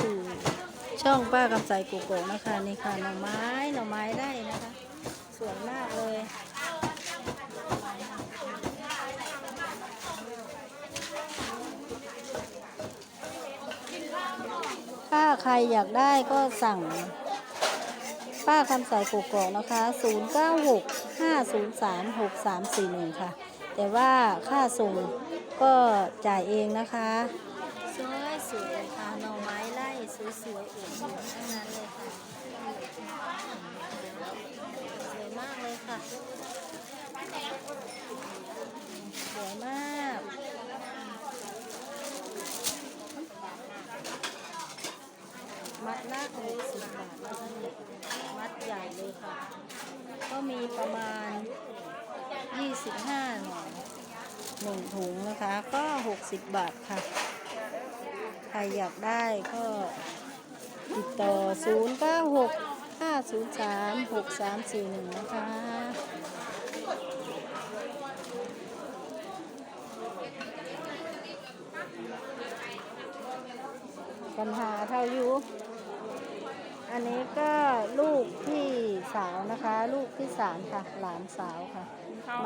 สู่ช่องป้ากำใสกุกโกนะคะนี่ค่ะหน่อไม้หน่อไม้ได้นะคะ สวยมากเลยถ้าใครอยากได้ก็สั่ง ป้าคำใสกุกโกนะคะ 096 503 6341 ค่ะ แต่ว่าค่าส่งก็จ่ายเองนะคะสวยสวยๆค่ะหน่อไม้ไล่ สวยๆอุ่นทั้งนั้นเลยค่ะสวยมากเลยค่ะสวยมากมัดละหกสิบบาทนะคะเนี่มัดใหญ่เลยค่ะ ก็มีประมาณ 25หน่อยหนึ่งถุงนะคะ ก็ 60 บาทค่ะ ใครอยากได้ก็ ติดต่อ 096 503 6341 นะคะ ปัญหาเท่าอยู่อันนี้ก็ลูกพี่สาวนะคะ ลูกพี่สามค่ะ หลานสาวค่ะ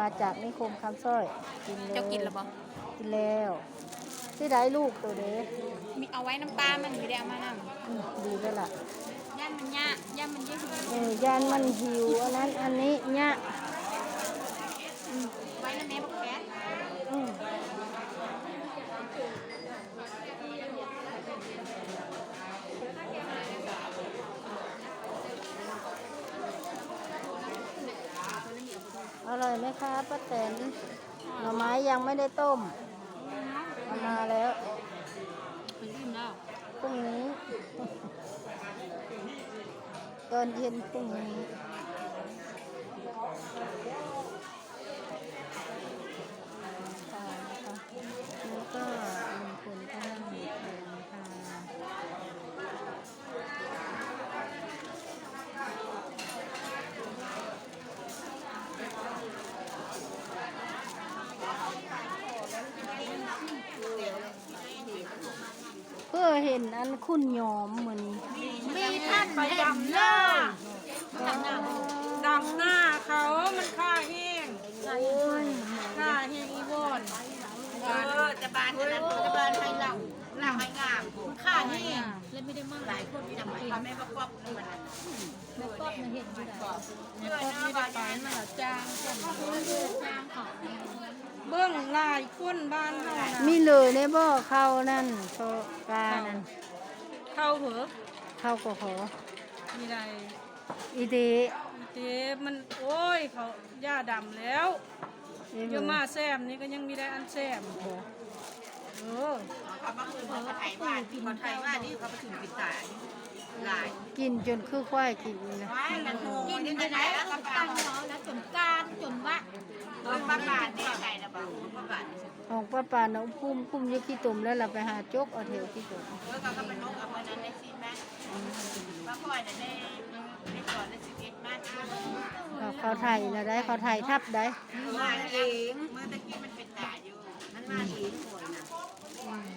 มาจากนิคมคำสร้อยกินเลยเจ้ากินหรือเปล่ากินแล้ว ที่ได้ลูกตัวเด็กมีเอาไว้น้ำปลามันไม่ได้เอามานั่งดีแล้วล่ะย่านมันยากย่านมันยิ่งเออย่านมันหิวอันนั้นอันนี้เนี่ยไว้น้ำแม่บอกแก๊สอืมอร่อยไหมคะป้าแตนหน่อไม้ยังไม่ได้ต้มเอามาแล้ว มันอิ่มแล้ว พรุ่งนี้ ตอนเย็นพรุ่งนี้ค่ะแล้วก็ลุงพลก็นั่งอยู่ตรงค่ะเพื่อเห็นอันคุณยอมเหมือนมี ท่านไปดำหน้าดำหน้าเขามันค่าแห้งโอ้ยค่าแห้งอีวอนเออจะบานจะจะบานให้เราเราให้งามค่านี่เล่นไม่ได้มากหลายคนจำไม่ไม่ประกอบมันไม่ก็มาเห็นที่ไหนด้วยนะบานนั้นมันจางจางของเบื้องลายคุ้นบ้านเฮานะมีเลยในบ่อเขานั่นโชกานั่นเข้าเหรอ เข้าก็ขอมีไรอีเดอีเต้มันโอ้ยเขาย่าดำแล้วอีเยอะมาแซมนี่ก็ยังมีได้อันแซมเออเขามาคืนเขาไทยว่าที่เขาไทยว่านี่เขาไปถึงปิดตาหลายกินจนคือควายกินนี่นะไม่มันโหกินไปไหนแล้วก็ตั้งเขาแล้วจนการจนว่า โดยประกาศได้ใครนะบ้างประกาศของป้าป่าน้องพุ่มพุ่มยี่ขี้ตุ่มแล้วเราไปหาจกเอาแถวขี้ตุ่มเออเขาก็เป็นนกเอาไว้นั้นได้ซีแม่ป้าพ่อยน่ะได้ได้ก่อนได้สิบเอ็ดมาเขาเขาไทยนะได้เขาไทยทับได้มาเองเมื่อตะกี้มันเป็นตาอยู่ มันมาเองป่วยนะ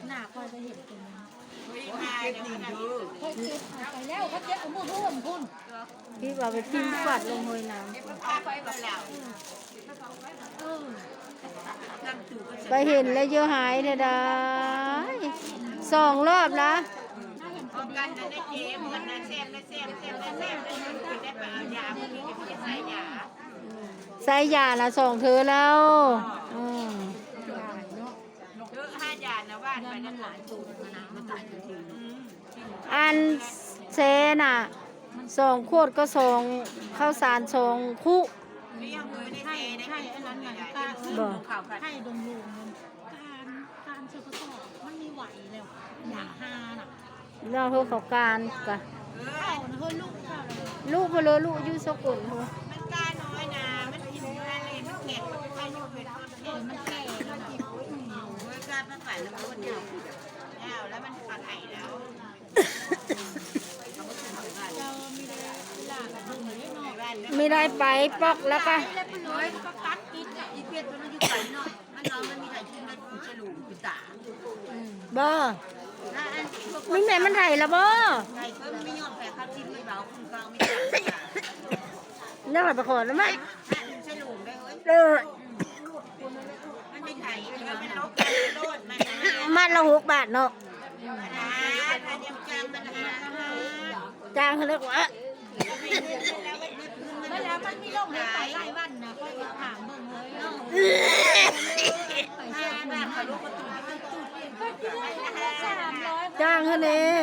หน้าคอยไปเห็นตรงนั้นเฮ้ยมาเดี๋ยวมัน อยู่เขาเจ็บอาไปแล้วเขาเจ็บเอามือพุ่นพุ่นพี่ว่าไปทิ้งกวาดลงห้วยน้พาไปเราเออนั่งตู่ก็ำไปเห็นแล้วเยอะหายเนี่ยได้สองรอบละกันนั้นเจ๊เหมือนนั้นแซมได้แซมแซมได้แซมได้คือได้ไปเอายาพวกนี้ก็จะใส่ยาใส่ยาละสองเธอแล้วอืมเยอะห้ายานะว่าไปนั่นหลายตูดมานะมันตาน อันเซน่ะสองขวดก็สองข้าวสารสองคุนี่ยังไม่ได้เทได้ให้อันนั้นมันตาบ่ข่าวกันให้ดมลูมมันการการเชื่อประกอบมันมีไหวแล้วอย่าหาน่ะเราเฮาเขาการกะเออเข้านะเฮ้ยลูกเข้าเลยลูกไปเลยลูกอยู่สกุลหัวมันกล้าน้อยนะมันกินอะไรมันเก็บมันไปลูกเป็นต้นเก็บมันแก่แล้วนะเมื่อกล้ามาฝ่ายแล้วมันเดียว แล้วแล้วมันขาดไข่แล้วเรามีเวลากับลูกเหมือนเนาะบ้านไม่ได้ไปปอกแล้วก็แล้วไปเลยก็ตัดกินอะอีเพียรตัวนั้นอยู่ฝ่ายนอกมันนอนมันมีหลายชิ้นมันฉลูกปิตาบ่ถ้าอันมึงแม่มันไถ่ละบ่ไก่ก็ไม่ยอมแพ้ข้าวจิ้มไม่เบาคุณก็ไม่ได้นั่งหลับไปขอแล้วมั้ยใช่ลุงได้เฮ้ยเออมัน ไม่ไข่มันเป็นลบกันโลดมันมันละหกบาทเนาะถ้าเดียวจังมันหาจางเขาเรียกว่าแล้วมันมีโรคในไตหลายวันนะก็ถามเบิ่งเลยเนาะไปเช็คแบาบเขาลูกประตูมันตูดก็ที่ได้สามร้อยจ้างเขาเนี่ย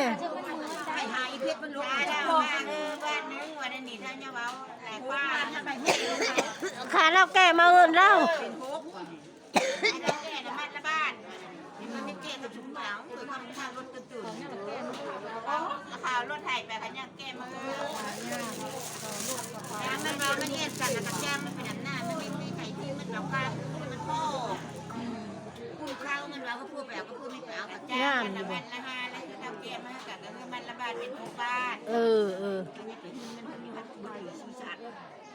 ไปหาอีเพชรมันลูกได้บ้านนึงวันนี้ท่านเนี่ยเบาแต่ว่าถ้าเราขาเราแก่มาเอินเล่าเป็นพกให้เราแก่น้ำมันละบ้านมันไม่เก่งกับชุม เหลาคือควารถตื่นตื่นข่าวรถไถไปกันยังแก้มือยางมันเบามันเย็นกันแล้วก็ย่างมันเป็นอันหน้ามันไม่ไม่ไข่ที่มันเบาข้ามันโตพูดข้าวมันเราก็พูดไปเอาก็พูดไม่ไปเอาก็จ้างมันละมันละห้าแล้วคือทำเกมมากับก็คือมันละบาทเป็นทุกบ้านเออเออมันม่เป็นมันมีวัตถุใบสีสันย่างจ้างแล้วเงินร้อยแล้วจ้างกันเลย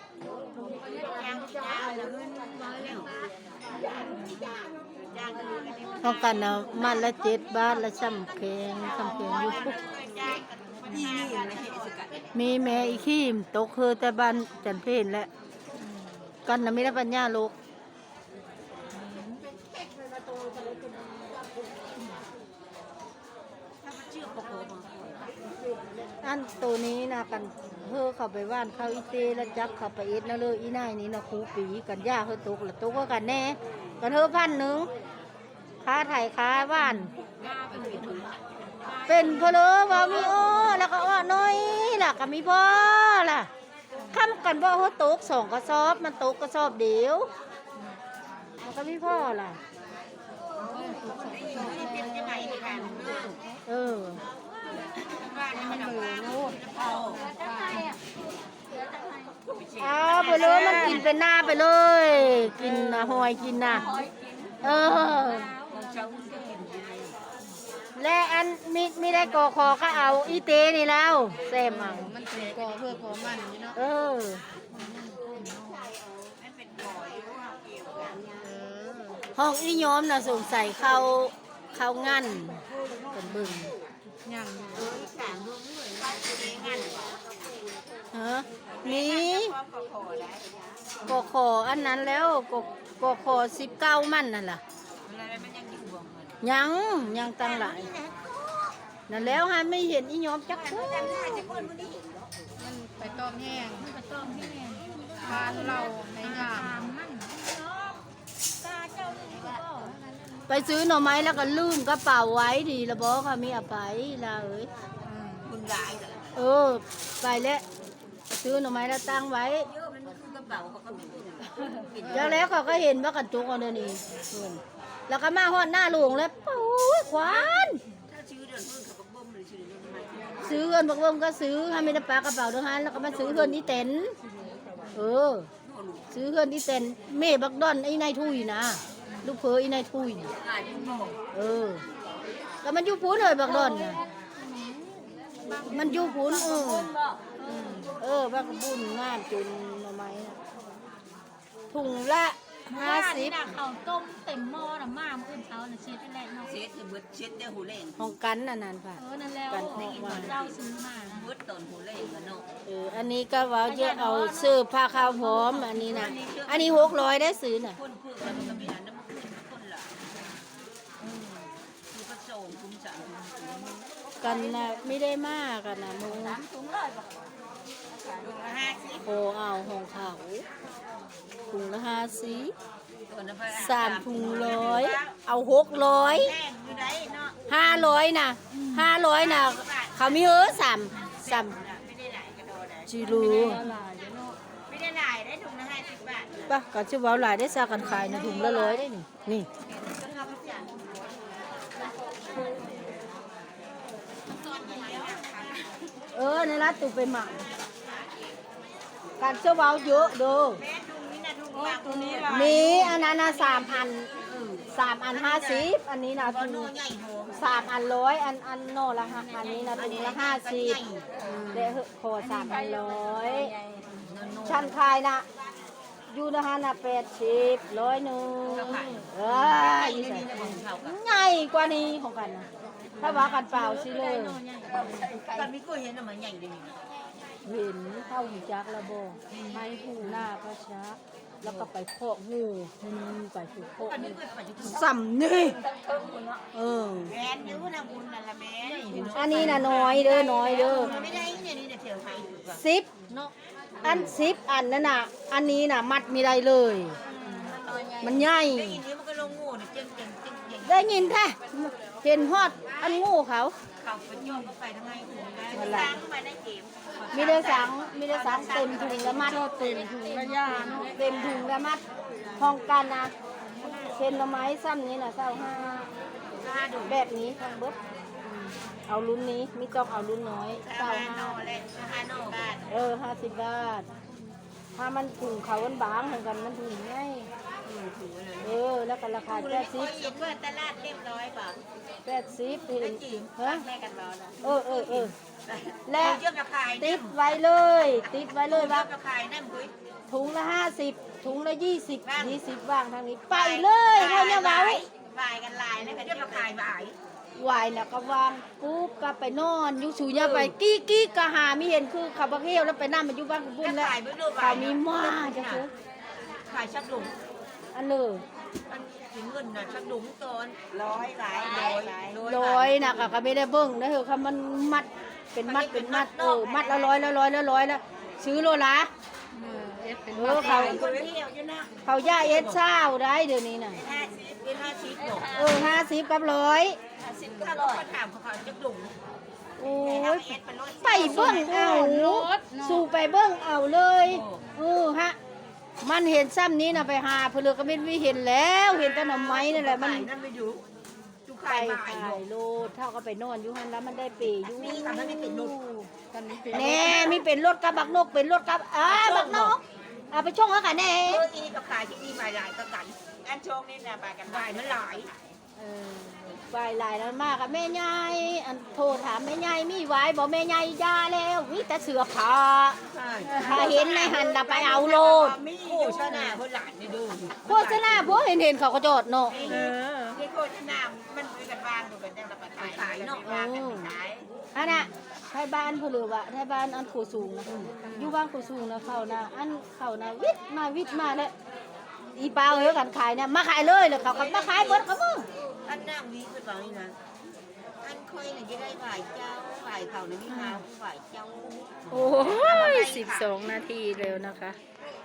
ต้องกันนะมันละเจ็ดบาทละซ้ำแขงซ้ำแขงอยู่ปุ๊บนี่นี่อะไรเหตุสกัดมีแม่อีขี้มตกคือแต่บ้านจันเพนแหละกันนะไม่ได้ปัญญาลูก ถ้ามันเชื่อปกโมา อันตัวนี้นะกันเพื่อเข้าไปว่านเข้าอีเตแล้วจับเข้าไปเอ็ดนะเลยอีนายนี่นะครูปีกันย่าเพื่อตกละตกก็กันแน่ กันเธอพันหนึ่งค้าไถ่ค้าว่าน เป็นเพลอว่ามีอ้อแล้วก็อ้อน้อยล่ะก็มีพ่อล่ะค้ำกันบ่เขาตกสองกระสอบมันตกกระสอบเดียวมันก็มีพ่อล่ะเออ มันเอาว่าลูกเอาเอาไปเลยมันกินเป็นหน้าไปเลย กินนะหอยกินนะเออ และอันมีมีได้กอคอก็เอาอีเตนี่แล้วแซมเอามันเป็นกอเพื่อกอมันนี่เนาะเออมันอยู่เอาเกี่ยวกันห้องอีย้อมน่ะสงสัยเข้าเข้างั้นกันบึง ย่างเออสามรวมด้วยบ้านตัวเองงันฮะนี่ความก็ขอได้กอคออันนั้นแล้วกกอคอสิบเก้ามันนั่นล่ะอะไรมันยังอยู่บ่เงินยังยังตั้งหลายนั่นแล้วฮะไม่เห็นอีย้อมจักเทื่อมันไปต้อมแห้งมันก็ต้องพี่แม่ทานเราในงาม ไปซื้อหน่อไม้แล้วก็ลืมกระเป๋าไว้ดีละบอกค่ะมีอภัยลาเอ้ยคุณหลายเหรอเออ ไปแล้วซื้อหน่อไม้แล้วตั้งไว้เยอะมันคือกระเป๋าเขาก็ไม่รู้ปิดแล้วแล้วเขาก็เห็นว่ากระจุกเอาเดี๋ยวนี้เพิ่นแล้วก็มาฮอดหน้าหลวงแล้วโอ้ยควานถ้าชื่อเดือนเพิ่งเขาก็บ่มหรือชื่อเดือนใหม่ซื้อเงินบักเบิ่มก็ซื้อให้ไม่ได้ปลากระเป๋าเด้วยฮันแล้วก็มาซื้อเงินที่เต็นท์เออ ซื้อเงินที่เต็นท์เม่บักดอนไอ้นายทุยนะ ลูกเพอไอ้นายทุยน่ะหลายพี่บอกเออก็มันอยู่พูนเลยบักดอนน่ะมันอยู่พูนเออเออบักบุญงานจนหน่อไม้น่ะถุงละห้าว่าสินี่บนะเขาต้มเต็มหม้อน่ะมาเมื่ออื่นเช้าน่ะเช็ดแรกเนาะเช็ดคือเบิดเช็ดได้หูเล่งของกันน่ะนานผ่าเออนั่นแล้วกันออกมาเจ้าซื้อมานะเบิดตอนหูเล่งกันเนาะเอออันนี้ก็ว่าเยอะเอาซื้อผ้าขาวพร้อมอันนี้นะอันนี้หกร้อยได้ซื้อน่ะ คนพูดกันก็มีอันนั้นมันขึ้นคนละ คือผสมคุ้มจังกันนะไม่ได้มากกันนะมึงถุงละห้าสิบโอเอาของเขาถุงละห้าสิตัวนั้นไปสามถุงร้อยเอาหกร้อยห้าร้อยนะห้าร้อยนะเขามีเออสามสามจิรูไม่ได้หลายได้ถุงละห้าสิบบาทปะก็จะเว้าหลายได้ซากันขายในถุงละร้อยได้นี่นี่ ก็ทำอย่าง เออในรัดตุไปหมักการเชื่อเว้าเยอะเด้อแม่ถุงนี้นะถุงว่าตัวนี้มีอันนั้นนะสามอันสามอันห้าสิบอันนี้นะก็ถุโน่งใหญ่โหสามอันร้อยอันอันโนละห้าอันนี้นะถุงละห้าสิบเดะเหอะขอสามอันร้อยชั้นคายนะอยู่นะฮะน่ะแปดสิบร้อยหนึ่งเอ้ยนี่นี่ของเขากันใหญ่กว่านี้ของกันนะ ถ้าว่ากันเปล่าสิเลย กันไม่ก็เห็นน่ะมันใหญ่ดีเห็นเข้าหูจักระบอกให้หูหน้าพระชักแล้วก็ไปเคาะงูให้มันไปถูกเคาะกันไม่งูก็ไปจุดสัมนี่เออแม่นอยู่นะบุญนั่นละแม่อันนี้น่ะน้อยเด้อน้อยเด้อไม่ได้เนี่ยนี่เถียวไทยถูกป่ะสิบอันสิบอันนั่นน่ะ อันนี้น่ะ มัดไม่ได้เลย มันใหญ่ได้ยินนี้มันก็ลงงูเนี่ยเจ๊งเจ๊งเจ๊งเจ๊งได้ยินแท้ เห็นฮอดอันงูเขา เขาไปย่อมไปทำไมถูกได้สร้างเข้าไปในเกมมีได้สังมีได้สังเต็มถุงละมัดเต็มถุงละยาเนาะเต็มถุงละมัดพองกันนะเช่นละไม้ซ้ำนี้น่ะเศร้าห้าห้าดูแบบนี้ทั้งเบิดเอารุ่นนี้ไม่ต้องเอารุ่นน้อยเศร้าห้าโนห้าและห้าโนบ้านเออห้าสิบบาท ถ้ามันถุงเขามันบางเหมือนกันมันถุงง่ายเอ อแล้วก็ราคาคุณแปเลยดคสิอบยเห็นว่าตลาดเรียบร้อยป่ะแปดสิบเห็ได้นจีบฮะแม่กันรอนะเออเออเออ และเชื่อมราคาติดไว้เลย ติดไว้เลยว่าราคานั่นคุย ถุงละห้าสิบถุงละยี่สิบยี่สิบว่างทางนี้ ไปเลยเขาเนี่ยเบาบายกันลายแล้วกันเชื่อมราคาบ่ายไหวน่ะก็วางปุ๊บก็ไปนอนอยู่สูยาไปกี้กี้ก็หาไม่เห็นคือขับรถเที่ยวแล้วไปนั่งมาอยู่บ้านคุณบุญแล้วขายไม่รู้ขายมีมากจะซื้อขายชักดุงอันเลยอัน ถึงเงินนะชักดุงตอนร้อยหลายร้อยร้อยน่ะก็ไม่ได้เบิ้งนะเถอะค่ะมันมัดเป็นมัดเป็นมัดเออมัดละร้อยละร้อยละร้อยละซื้อโลละเออเอ็ดเป็นเออเขาคนเที่ยวอยู่นะเขาย่าเอ็ดเช้าได้เดี๋ยวนี้น่ะห้าสิบเป็นห้าสิบหรอกเออห้าสิบกับร้อยห้าสิบก็ร้อยถามเขาชักดุงโอ้แต่ห้ายเอ็ดเป็นรถไปเบิ้งเอาสู่ไปเบิ้งเอาเลยเออฮะ มันเห็นซ้ำนี้นะไปหาเพลือก็ไม่มีเห็นแล้ว เห็นแต่หน่อไม้นั่นแหละมันนั่นไม่อยู่จุไปขายบ่าขายอยู่ยโลดเท่าก็ไปนอนอยู่หันแล้วมันได้ปีอยู่มีค่ะมันไม่เป็นรถกันนี้เป็นแน่มีเป็นรถกับบักนกเป็นรถกับอ้าบักนกเอาไปช่องเขากันแน่ เอออีนี่ก็ขายที่นี่มาหลายก็กัน อันโชคนี่นะไปกันบ่ายมันหลาย เออไปหลายนั้นมากอะแม่ยายอันโทรถามแม่ยายมีไว้บอกแม่ยายยาแล้ววิแต่เสือผ้าใช่ถ้าเห็นในหันเราไปเอาโลดมีโฆษณาเพื่อหลานนี่ดูโฆษณาพวกเห็นเห็นๆเขาก็จอดเนาะเออนี่โฆษณามันมือกันวางดูกันจังเราไปขายขายเนาะวางกันไปขายอันน่ะไทยบ้านเพลือวะไทยบ้านอันโคสูงนะอยู่บ้านโคสูงนะเขานะอันเขานะวิทย์มาวิทย์มาแล้ว อีเปล่าเฮ้ยกันขายเนี่ยมาขายเลยเลยเขาก็มาขายเบิดเขามึงอันนั่งวีคือเปล่านี่นะอันค่อยเนี่ยจะได้ฝ่ายเจ้าฝ่ายเขาเนี่ยมีมาฝ่ายเจ้าโอ้ยสิบสองนาทีแล้วนะคะ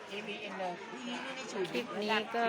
เอวีเอ็นเลยนี่ในสูตรคลิปนี้ก็